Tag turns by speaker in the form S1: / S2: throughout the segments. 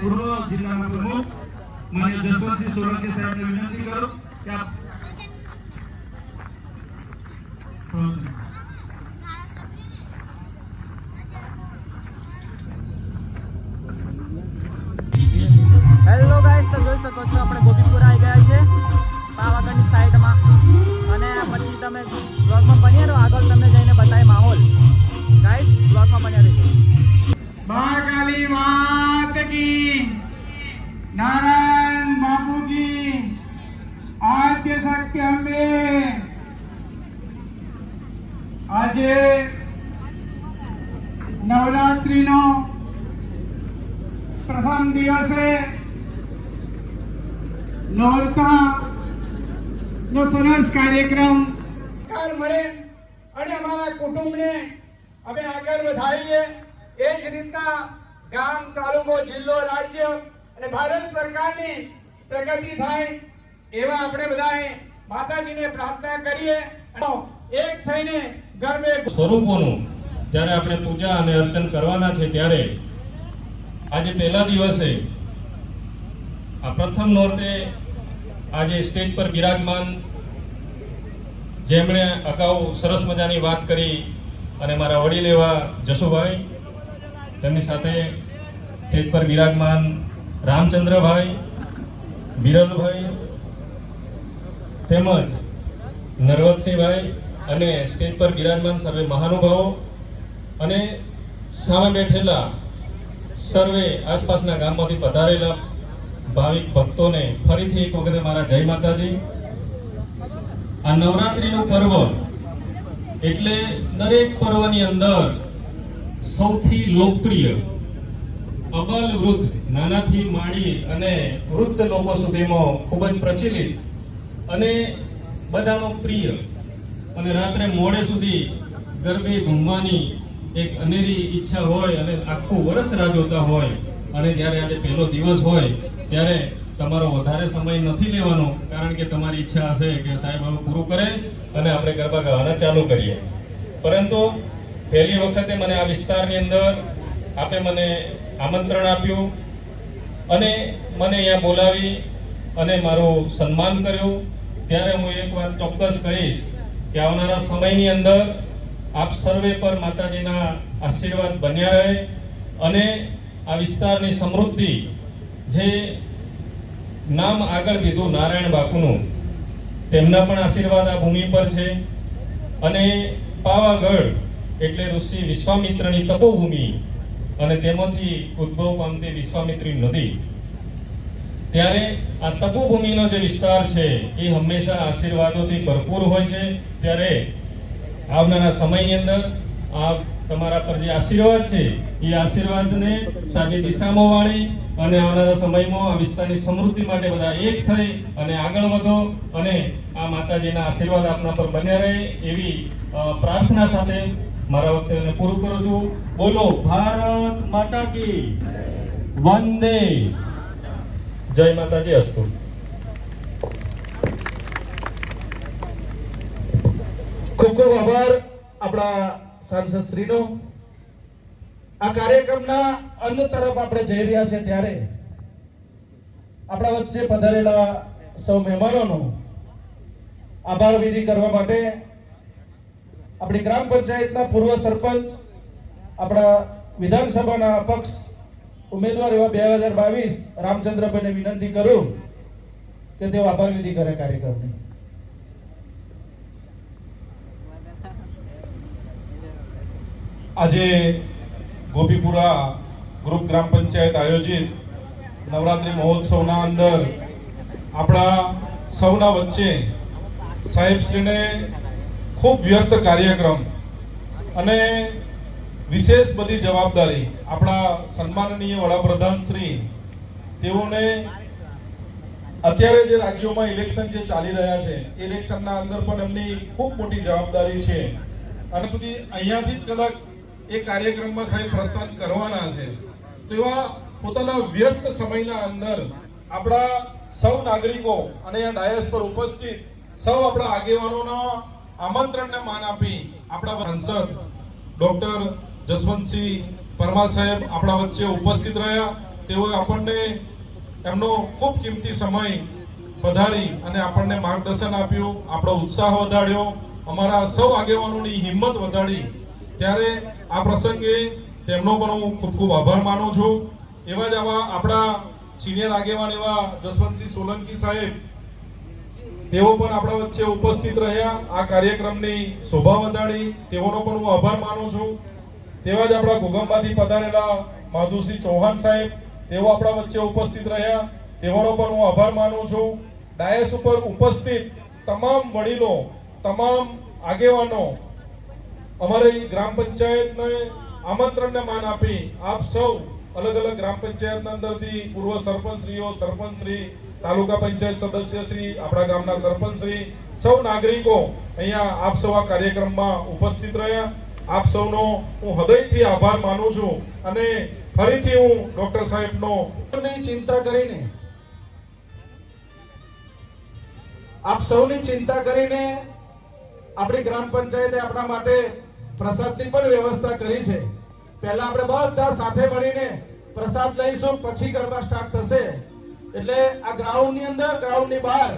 S1: પૂર્વ જિલ્લાના પ્રમુખ માન્ય જસવંતસિંહ સોલંકી સાહેબને વિનંતી કરું કે આપ
S2: હેલો ગાઈસ તો જોઈ શકો છો આપણે ગોપીપુરા આવી ગયા છે પાવાગઢની સાઈડમાં અને પછી તમે બ્લોગમાં બન્યા રહો આગળ તમને જઈને બતાવે માહોલ. ગાઈસ બ્લોગમાં બન્યા રહેજો.
S3: બાર આજે નવરાત્રીનો પ્રથમ દિવસે નોરતા નો સરસ કાર્યક્રમ. મળે અને અમારા કુટુંબને અમે આગળ વધારીએ. એ જ રીતના ગામ, તાલુકો, જિલ્લો, રાજ્ય અને ભારત સરકારની પ્રગતિ થાય એવા આપણે બધાએ માતાજીને પ્રાર્થના કરીએ. એક થઈને ગર્ભે
S4: સ્વરૂપોનું જ્યારે આપણે પૂજા અને અર્ચન કરવાના છે ત્યારે આજે પહેલા દિવસે આ પ્રથમ નોરતે આજે સ્ટેજ પર બિરાજમાન જેમણે અગાઉ સરસ મજાની વાત કરી અને મારા વડીલ એવા જશુભાઈ તેમની સાથે સ્ટેજ પર બિરાજમાન રામચંદ્રભાઈ, વિરલભાઈ, તેમજ નરવતસિંહભાઈ અને સ્ટેજ પર બિરાજમાન સર્વે મહાનુભાવો અને સામે બેઠેલા સર્વે આસપાસના ગામમાંથી પધારેલા ભાવિક ભક્તોને ફરીથી એક વખતે મારા જય માતાજી. આ નવરાત્રીનું પર્વ એટલે દરેક પર્વની અંદર સૌથી લોકપ્રિય, અબલ વૃદ્ધ, નાનાથી માંડી અને વૃદ્ધ લોકો સુધીમાં ખૂબ જ પ્રચલિત અને બધાનો પ્રિય અને રાત્રે મોડે સુધી ગરબે ઘૂમવાની એક અનેરી ઈચ્છા હોય અને આખું વર્ષ રાહ જોતા હોય અને જ્યારે આજે પહેલો દિવસ હોય, ત્યારે તમારો વધારે સમય નથી લેવાનો, કારણ કે તમારી ઈચ્છા હશે કે સાહેબ હવે પૂરું કરે અને આપણે ગરબા ગાવાના ચાલુ કરીએ. પરંતુ પહેલી વખતે મને આ વિસ્તારની અંદર આપે મને આમંત્રણ આપ્યું અને મને અહીંયા બોલાવી અને મારું સન્માન કર્યું. ત્યારે હું એક વાત ચોક્કસ કહીશ કે આવનારા સમયની અંદર આપ સર્વે પર માતાજીના આશીર્વાદ બન્યા રહે અને આ વિસ્તારની સમૃદ્ધિ જે નામ આગળ દીધું નારાયણ બાપુનું, તેમના પણ આશીર્વાદ આ ભૂમિ પર છે. અને પાવાગઢ એટલે ઋષિ વિશ્વામિત્રની તપોભૂમિ અને તેમાંથી ઉદ્ભવ પામતી વિશ્વામિત્રી નદી. ત્યારે આ તપોભૂમિનો જે વિસ્તાર છે, એ હંમેશા આશીર્વાદોથી ભરપૂર હોય છે. ત્યારે આવનારા સમયની અંદર આ તમારા પર જે આશીર્વાદ છે, એ આશીર્વાદને સાચી દિશામાં વાળી અને આવનારા સમયમાં આ વિસ્તારની સમૃદ્ધિ માટે બધા એક થઈ અને આગળ વધો અને આ માતાજીના આશીર્વાદ આપના પર બન્યા રહે એવી પ્રાર્થના સાથે મારા વખતે પૂરું કરું છું. બોલો, ભારત માતા કી વંદે. જય માતાજી અસ્તુ.
S5: ખૂબ ખૂબ આભાર આપણા સાંસદ શ્રીનો. આ કાર્યક્રમના અંત તરફ આપણે જઈ રહ્યા છે ત્યારે આપણા વચ્ચે પધારેલા સૌ મહેમાનોનો આભાર વિધિ કરવા માટે આપણી ગ્રામ પંચાયતના પૂર્વ સરપંચ, આપણા વિધાનસભાના અપક્ષ ઉમેદવાર એવા બે હજાર બાવીસ રામચંદ્રભાઈને વિનંતી કરું કે તેઓ આભાર વિધિ કરે કાર્યક્રમની.
S1: આજે ગોપીપુરા ગ્રુપ ગ્રામ પંચાયત આયોજિત નવરાત્રિ મહોત્સવના અંદર
S6: આપણા સૌના વચ્ચે સાહેબશ્રીને ખૂબ વ્યસ્ત કાર્યક્રમ અને વિશેષ બધી જવાબદારી આપણા સન્માનનીય વડાપ્રધાન શ્રી, તેઓને અત્યારે જે રાજ્યોમાં ઇલેક્શન જે ચાલી રહ્યા છે ઇલેક્શનના અંદર પણ એમની ખૂબ મોટી જવાબદારી છે. અને સુધી અહીંયાથી જ કદાચ એ કાર્યક્રમમાં સાહેબ પ્રસ્થાન કરવાના છે. તો એવા પોતાના વ્યસ્ત સમયના અંદર આપણા સૌ નાગરિકો અને ડાયસ પર ઉપસ્થિત સૌ આપણા આગેવાનોના આમંત્રણને માન આપી આપણા સાંસદ ડોક્ટર જસવંતસિંહ પરમાર સાહેબ આપણા વચ્ચે ઉપસ્થિત રહ્યા. તેઓએ આપણને એમનો ખૂબ કિંમતી સમય પધારી અને આપણને માર્ગદર્શન આપ્યું, આપણો ઉત્સાહ વધાર્યો. અમારા સૌ આગેવાનોની હિંમત વધારી. ત્યારે આ પ્રસંગે તેમનો પણ હું ખૂબ ખૂબ આભાર માનું છું. એવા જ આવા આપણા સિનિયર આગેવાન એવા જસવંતસિંહ સોલંકી સાહેબ, તેઓ પણ આપણા વચ્ચે ઉપસ્થિત રહ્યા. આ કાર્યક્રમની શોભા વધારી. તેઓનો પણ હું આભાર માનું છું. તેવા જ આપણા ભૂગંબાથી પધારેલા માધુસિંહ ચૌહાણ સાહેબ, તેઓ આપણા વચ્ચે ઉપસ્થિત રહ્યા. તેઓનો પણ હું આભાર માનું છું. ડાયસ ઉપર ઉપસ્થિત તમામ વડીલો, તમામ આગેવાનો, અમારી ગ્રામ પંચાયતને આમંત્રણને માન આપી આપ સૌ અલગ અલગ ગ્રામ પંચાયતના અંદરથી પૂર્વ સરપંચશ્રીઓ, સરપંચશ્રી, તાલુકા પંચાયત સદસ્યશ્રી, આપણા ગામના સરપંચશ્રી, સૌ નાગરિકો અહીંયા આપ સૌ આ કાર્યક્રમમાં ઉપસ્થિત રહ્યા. આપ સૌનો હું હૃદયથી આભાર માનું છું અને ફરીથી હું ડોક્ટર સાહેબનો
S5: ચિંતા કરીને, આપ સૌની ચિંતા કરીને આપણી ગ્રામ પંચાયતે આપણા માટે પ્રસાદની પણ વ્યવસ્થા કરી છે. પહેલા આપણે બધા સાથે મળીને પ્રસાદ લઈશું, પછી ગરબા સ્ટાર્ટ થશે. એટલે આ ગ્રાઉન્ડની અંદર ગ્રાઉન્ડની બહાર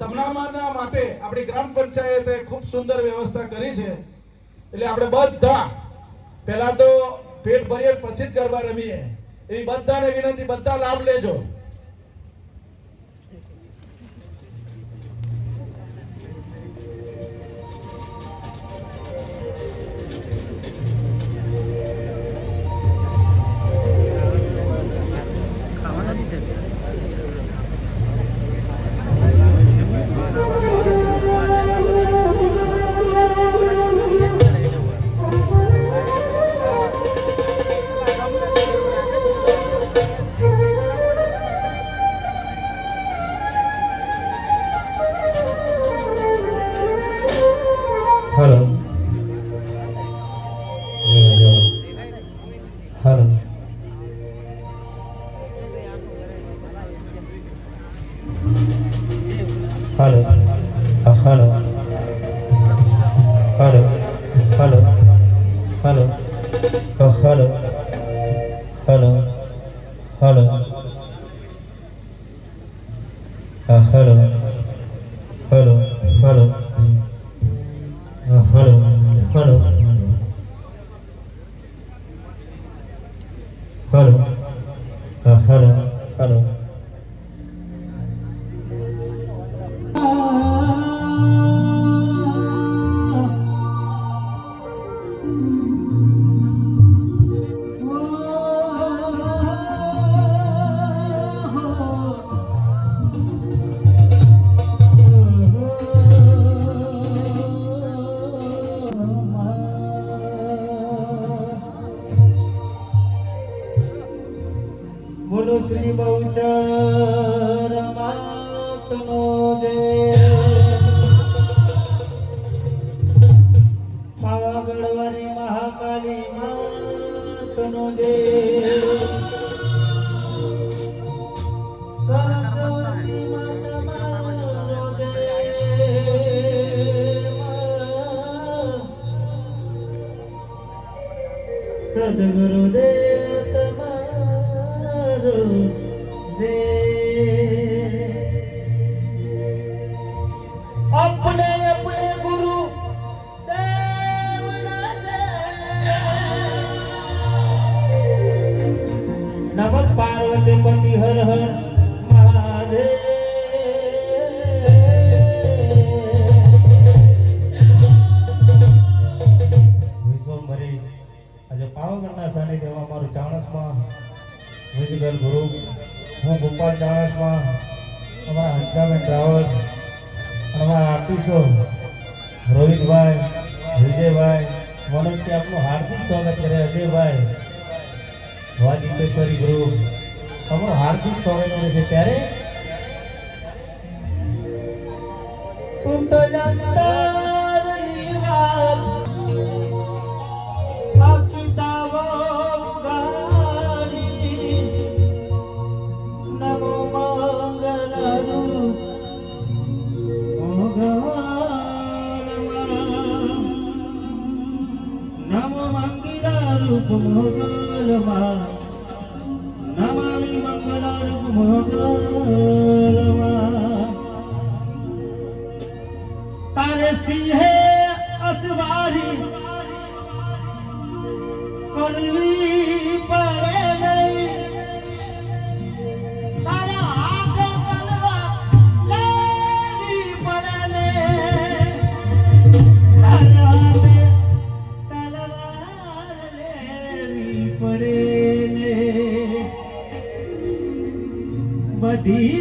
S5: તમામના માટે આપણી ગ્રામ પંચાયતે ખૂબ સુંદર વ્યવસ્થા કરી છે. એટલે આપણે બધા પહેલા તો પેટ ભરીએ પછી જ ગરબા રમીએ. એવી બધાને વિનંતી, બધા લાભ લેજો.
S7: Hello. શ્રી બહુચર માતનો જય. પાવાગઢવાની મહાકાલી માતનો જય. સરસ્વતી માતા આજે પાવાગઢના સાનિધ્યમાં મારું ચાણસમાં મ્યુઝિકલ ગુરુ, હું ગોપાલ ચાણસમાં, અમારા હંસાબેન રાવલ, અમારા આર્ટિસ્ટો રોહિતભાઈ, વિજયભાઈ મનોજસિંહ આપનું હાર્દિક સ્વાગત કરે, અજયભાઈ, વાદિકેશ્વરી ગ્રુપ તમારું હાર્દિક સ્વાગત કરે છે ત્યારે? તું તો વાત બધી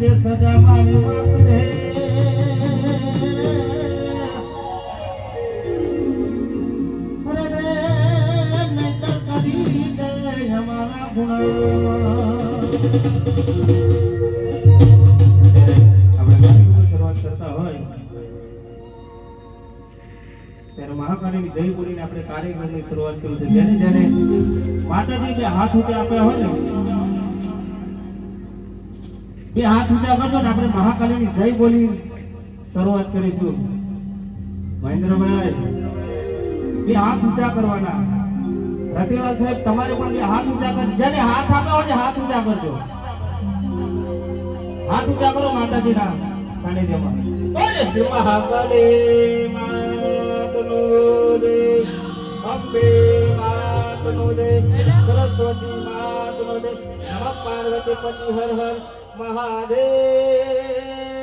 S7: દે સજા મારી વાત રે. અરે રે, નહીતર કરી દે અમારા ગુણા મહાકાળીની જય બોલીને આપણે કાર્યક્રમની શરૂઆત કરી છે. જેને જેને માતાજી બે હાથ ઊંચા આપ્યા હોય ને બે હાથ ઊંચા કરજો ને આપણે મહાકાલીની જય બોલી શરૂઆત કરીશું. મહેન્દ્રભાઈ, બે હાથ ઊંચા કરવાના. રતિલાલ સાહેબ, તમારે પણ બે હાથ ઊંચા કર, જેને હાથ આપ્યો હોય હાથ ઊંચા કરજો. હાથ ઊંચા કરો માતાજીના સાનિધ્યમાં. બોલે શ્રી મહાકાળી માતનો દે, અંબે માતનો દે, સરસ્વતી માતનો દે, નમઃ પાર્વતી પતિ હર હર. મહાદેવ.